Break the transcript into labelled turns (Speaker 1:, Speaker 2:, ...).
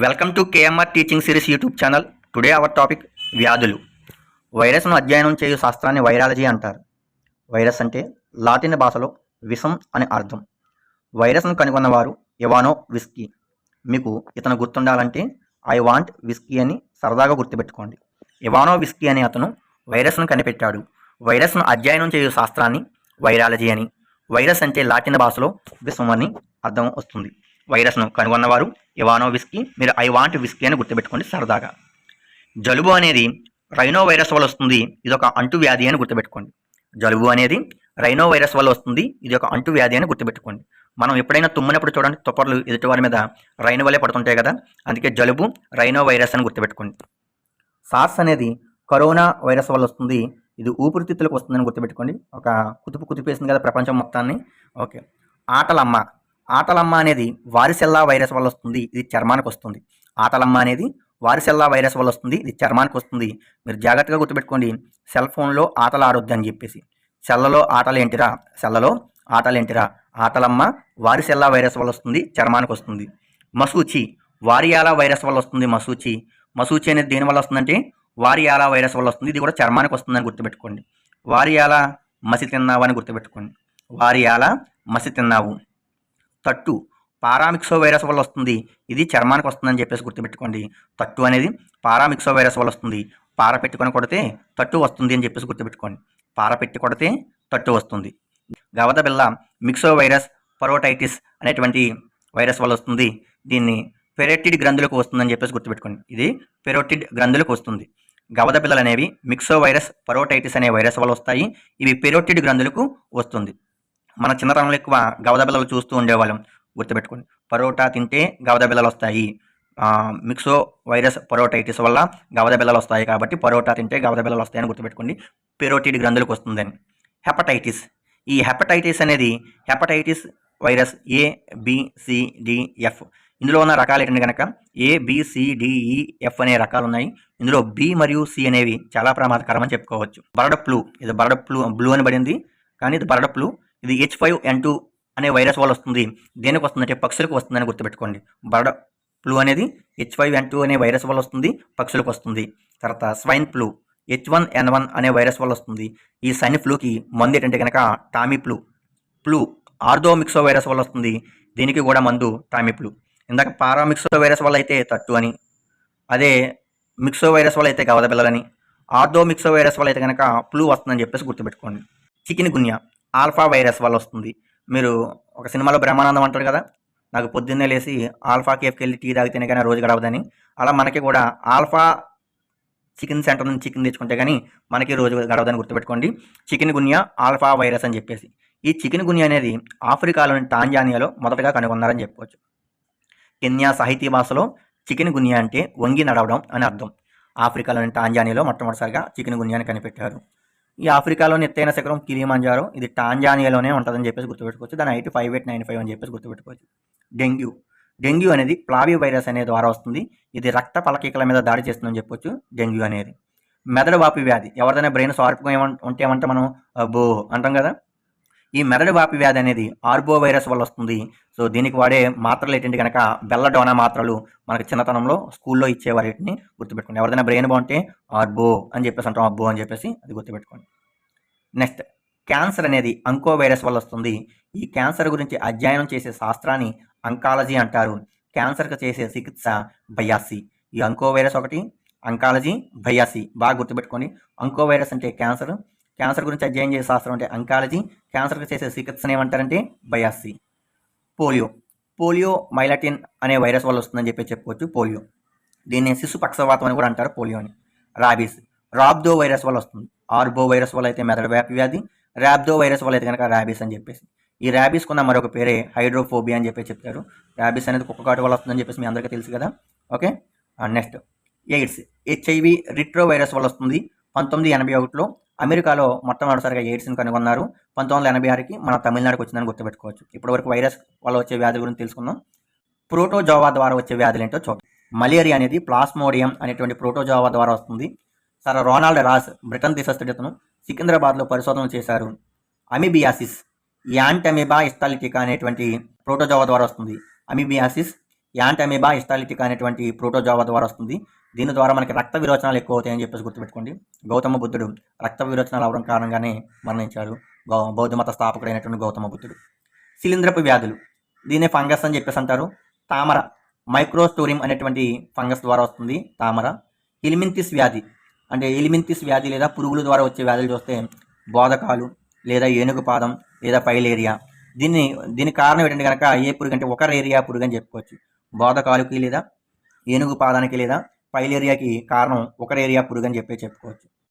Speaker 1: Welcome to KMR teaching series YouTube channel today our topic వ్యాధులు. వైరస్ను అధ్యయనం చేయు శాస్త్రాన్ని వైరాలజీ అంటారు. వైరస్ అంటే లాటిన్ భాషలో విషం అని అర్థం. వైరస్ను కనుగొన్నవారు ఇవానో విస్కీ. మీకు ఇతను గుర్తుండాలంటే ఐ వాంట్ విస్కీ అని సరదాగా గుర్తుపెట్టుకోండి. ఇవానో విస్కీ అనే అతను వైరస్ను కనిపెట్టాడు. వైరస్ను అధ్యయనం చేయు శాస్త్రాన్ని వైరాలజీ అని. వైరస్ అంటే లాటిన్ భాషలో విషం అని అర్థం వస్తుంది. వైరస్ను కనుగొన్నవారు ఇవానో విస్కీ మీరు ఐ వాంట్ విస్కీ అని గుర్తుపెట్టుకోండి సరదాగా. జలుబు అనేది రైనో వైరస్ వల్ల వస్తుంది ఇది ఒక అంటువ్యాధి అని గుర్తుపెట్టుకోండి. జలుబు అనేది రైనో వైరస్ వల్ల వస్తుంది ఇది ఒక అంటువ్యాధి అని గుర్తుపెట్టుకోండి. మనం ఎప్పుడైనా తుమ్మినప్పుడు చూడండి తుప్పర్లు ఎదుటివారి మీద రైనో వల్లే పడుతుంటాయి కదా అందుకే జలుబు రైనో వైరస్ అని గుర్తుపెట్టుకోండి. సార్స్ అనేది కరోనా వైరస్ వల్ల వస్తుంది ఇది ఊపిరితిత్తులకు వస్తుందని గుర్తుపెట్టుకోండి. ఒక కుతుపు కుతిపేసింది కదా ప్రపంచం మొత్తాన్ని. ఓకే. ఆటలమ్మ. ఆటలమ్మ అనేది వారిసెల్లా వైరస్ వల్ల వస్తుంది ఇది చర్మానికి వస్తుంది. ఆటలమ్మ అనేది వారిసెల్లా వైరస్ వల్ల వస్తుంది ఇది చర్మానికి వస్తుంది. మీరు జాగ్రత్తగా గుర్తుపెట్టుకోండి సెల్ ఫోన్లో ఆటలు ఆడొద్దు అని చెప్పేసి. సెల్లలో ఆటలు ఏంటిరా సెల్లలో ఆటలు ఏంటిరా ఆటలమ్మ వారిసెల్లా వైరస్ వల్ల వస్తుంది చర్మానికి వస్తుంది. మసూచి వారియాలా వైరస్ వల్ల వస్తుంది మసూచి. మసూచి అనేది దేని వల్ల వస్తుందంటే వారియాలా వైరస్ వల్ల వస్తుంది ఇది కూడా చర్మానికి వస్తుందని గుర్తుపెట్టుకోండి. వారియాలా మసి తిన్నావు అని గుర్తుపెట్టుకోండి. వారియాలా మసి తిన్నావు. తట్టు. పారామిక్సో వైరస్ వల్ల వస్తుంది. ఇది చర్మానికి వస్తుందని చెప్పేసి గుర్తుపెట్టుకోండి. తట్టు అనేది పారామిక్సో వైరస్ వల్ల వస్తుంది. పార పెట్టుకొని కొడితే తట్టు వస్తుంది అని చెప్పేసి గుర్తుపెట్టుకోండి. పార పెట్టి కొడితే తట్టు వస్తుంది. గవద బిల్ల మిక్సో వైరస్ పరోటైటిస్ అనేటువంటి వైరస్ వల్ల వస్తుంది. దీన్ని పెరోటిడ్ గ్రంథులకు వస్తుందని చెప్పేసి గుర్తుపెట్టుకోండి. ఇది పెరోటిడ్ గ్రంథులకు వస్తుంది. గవద బిల్లలు అనేవి మిక్సో వైరస్ పరోటైటిస్ అనే వైరస్ వల్ల వస్తాయి. ఇవి పెరోటిడ్ గ్రంథులకు వస్తుంది. మన చిన్నతనంలో ఎక్కువ గవద బిల్లలు చూస్తూ ఉండేవాళ్ళం. గుర్తుపెట్టుకోండి. పరోటా తింటే గవద బిల్లలు వస్తాయి. మిక్సో వైరస్ పరోటైటిస్ వల్ల గవద బిల్లలు వస్తాయి కాబట్టి పరోటా తింటే గవద బిల్లలు వస్తాయని గుర్తుపెట్టుకోండి. పెరోటిడ్ గ్రంథులకు వస్తుందని. హెపటైటిస్. ఈ హెపటైటిస్ అనేది hepatitis virus A BCDF F. ఇందులో ఉన్న రకాలు ఏంటంటే కనుక ఏ బిసిడిఈఎఫ్ అనే రకాలు ఉన్నాయి. ఇందులో బి మరియు సి అనేవి చాలా ప్రమాదకరం అని చెప్పుకోవచ్చు. Bird flu. ఇది బరడ ఫ్లూ బ్లూ అని పడింది. కానీ ఇది బరడ ఫ్లూ. ఇది హెచ్ ఫైవ్ ఎన్ టూ అనే వైరస్ వల్ల వస్తుంది. దేనికి వస్తుందంటే పక్షులకు వస్తుందని గుర్తుపెట్టుకోండి. బర్డ్ ఫ్లూ అనేది హెచ్ ఫైవ్ ఎన్ టూ అనే వైరస్ వల్ల వస్తుంది పక్షులకు వస్తుంది. తర్వాత swine flu H one N one అనే వైరస్ వల్ల వస్తుంది. ఈ సైన్ ఫ్లూకి మందు ఏంటంటే కనుక Tommy flu flu orthomyxo virus వల్ల వస్తుంది. దీనికి కూడా మందు టామీ ఫ్లూ. ఇందాక పారామిక్సో వైరస్ వల్ల అయితే తట్టు అని అదే మిక్సో వైరస్ వల్ల అయితే గవద పిల్లలని. ఆర్థోమిక్సో వైరస్ వల్ల అయితే కనుక ఫ్లూ వస్తుందని చెప్పేసి గుర్తుపెట్టుకోండి. చికెన్ గున్యా. ఆల్ఫా వైరస్ వల్ల వస్తుంది. మీరు ఒక సినిమాలో బ్రహ్మానందం అంటారు కదా? నాకు పొద్దున్నే లేచి ఆల్ఫా కేఫ్కి వెళ్ళి టీ తాగితేనే కానీ రోజు గడవదని. అలా మనకి కూడా ఆల్ఫా చికెన్ సెంటర్ నుంచి చికెన్ తెచ్చుకుంటే కానీ మనకి రోజు గడవదని గుర్తుపెట్టుకోండి. చికెన్ గున్యా ఆల్ఫా వైరస్ అని చెప్పేసి. ఈ చికెన్ గున్యా అనేది ఆఫ్రికాలోని టాంజానియాలో మొదటగా కనుగొన్నారని చెప్పుకోవచ్చు. కెన్యా సాహితీ భాషలో చికెన్ గున్యా అంటే వంగి నడవడం అని అర్థం. ఆఫ్రికాలోని టాంజానియాలో మొట్టమొదటిసారిగా చికెన్ గున్యాని కనిపెట్టారు. ఈ ఆఫ్రికాలోని ఎత్తైన శిఖరం కిలిమంజారో ఇది టాంజానియాలోనే ఉంటుందని చెప్పేసి గుర్తుపెట్టుకోవచ్చు. దాని IT five eight nine five అని చెప్పేసి గుర్తుపెట్టుకోవచ్చు. డెంగ్యూ. డెంగ్యూ అనేది ప్లావి వైరస్ అనే ద్వారా వస్తుంది. ఇది రక్త పలకీకల మీద దాడి చేస్తుందని చెప్పొచ్చు డెంగ్యూ అనేది. మెదడు వాపి వ్యాధి. ఎవరిదైనా బ్రెయిన్ షార్ప్గా ఏమన్ ఉంటే ఏమంటే మనం? బో అంటాం కదా? ఈ మెదడు వాపి వ్యాధి అనేది ఆర్బో వైరస్ వల్ల వస్తుంది. సో దీనికి వాడే మాత్రలు ఏంటంటే కనుక బెల్లడోనా మాత్రలు మనకి చిన్నతనంలో స్కూల్లో ఇచ్చేవారు వీటిని గుర్తుపెట్టుకోండి. ఎవరిదైనా బ్రెయిన్ బాగుంటే ఆర్బో అని చెప్పేసి అంటాం అబ్బో అని చెప్పేసి అది గుర్తుపెట్టుకోండి. నెక్స్ట్ క్యాన్సర్ అనేది అంకో వైరస్ వల్ల వస్తుంది. ఈ క్యాన్సర్ గురించి అధ్యయనం చేసే శాస్త్రాన్ని అంకాలజీ అంటారు. క్యాన్సర్కి చేసే చికిత్స బయాసి. ఈ అంకో వైరస్ ఒకటి అంకాలజీ బయాసి. బాగా గుర్తుపెట్టుకోండి. అంకో వైరస్ అంటే క్యాన్సర్. క్యాన్సర్ గురించి అధ్యయనం చేసే శాస్త్రం అంటే అంకాలజీ క్యాన్సర్కి చేసే చికిత్సను ఏమంటారంటే బయాసి. పోలియో. పోలియో మైలాటిన్ అనే వైరస్ వల్ల వస్తుందని చెప్పి చెప్పుకోవచ్చు పోలియో. దీన్ని శిశు పక్షవాతం అని కూడా అంటారు పోలియో అని. రాబీస్. రాబ్దో వైరస్ వల్ల వస్తుంది. ఆర్బో వైరస్ వల్ల అయితే మెదడు వ్యాపి వ్యాధి. ర్యాబ్దో వైరస్ వల్ల అయితే కనుక ర్యాబీస్ అని చెప్పేసి. ఈ ర్యాబీస్ కున్న మరొక పేరే హైడ్రోఫోబియా అని చెప్పి చెప్తారు. ర్యాబీస్ అనేది కుక్క కాటు వల్ల వస్తుందని చెప్పేసి మీ అందరికీ తెలుసు కదా. Okay? Next. AIDS. HIV retrovirus వల్ల వస్తుంది. పంతొమ్మిది ఎనభై ఒకటిలో అమెరికాలో మొట్టమొదటిసారిగా ఎయిడ్స్ని కనుగొన్నారు. పంతొమ్మిది వందల ఎనభై ఆరుకి మన తమిళనాడుకు వచ్చిందని గుర్తుపెట్టుకోవచ్చు. ఇప్పటివరకు వైరస్ వల్ల వచ్చే వ్యాధి గురించి తెలుసుకుందాం. ప్రోటోజోవా ద్వారా వచ్చే వ్యాధులు ఏంటో చూద్దాం. మలేరియా అనేది ప్లాస్మోడియం అనేటువంటి ప్రోటోజోవా ద్వారా వస్తుంది. సర్ రోనాల్డ్ రాస్ బ్రిటన్ దేశస్థుడితను సికింద్రాబాద్లో పరిశోధన చేశారు. అమిబియాసిస్ యాంటమిబా ఇస్టాలిటికా అనేటువంటి ప్రోటోజోవా ద్వారా వస్తుంది. అమిబియాసిస్ యాంటమీబా హిస్టాలిటిక్ అనేటువంటి ప్రోటోజావా ద్వారా వస్తుంది. దీని ద్వారా మనకి రక్త విరోచనాలు ఎక్కువ అవుతాయని చెప్పేసి గుర్తుపెట్టుకోండి. గౌతమ బుద్ధుడు రక్త విరోచనాలు అవడం కారణంగానే మరణించాడు. గౌ బౌద్ధ మత స్థాపకుడైనటువంటి గౌతమ బుద్ధుడు. శిలీంద్రపు వ్యాధులు. దీన్ని ఫంగస్ అని చెప్పేసి అంటారు. తామర. మైక్రోస్టోరియం అనేటువంటి ఫంగస్ ద్వారా వస్తుంది. తామర. ఇలిమింతిస్ వ్యాధి. అంటే ఇలిమింతిస్ వ్యాధి లేదా పురుగుల ద్వారా వచ్చే వ్యాధులు చూస్తే బోధకాలు లేదా ఏనుగు పాదం లేదా ఫైలేరియా దీన్ని దీనికి కారణం ఏంటంటే కనుక ఏ పురుగు అంటే ఒకరేరియా ఏరియా పురుగు అని చెప్పుకోవచ్చు. బోధకాలుకి లేదా ఏనుగు పాదానికి లేదా ఫైలేరియాకి కారణం ఒకరేరియా ఏరియా పురుగు అని చెప్పే చెప్పుకోవచ్చు.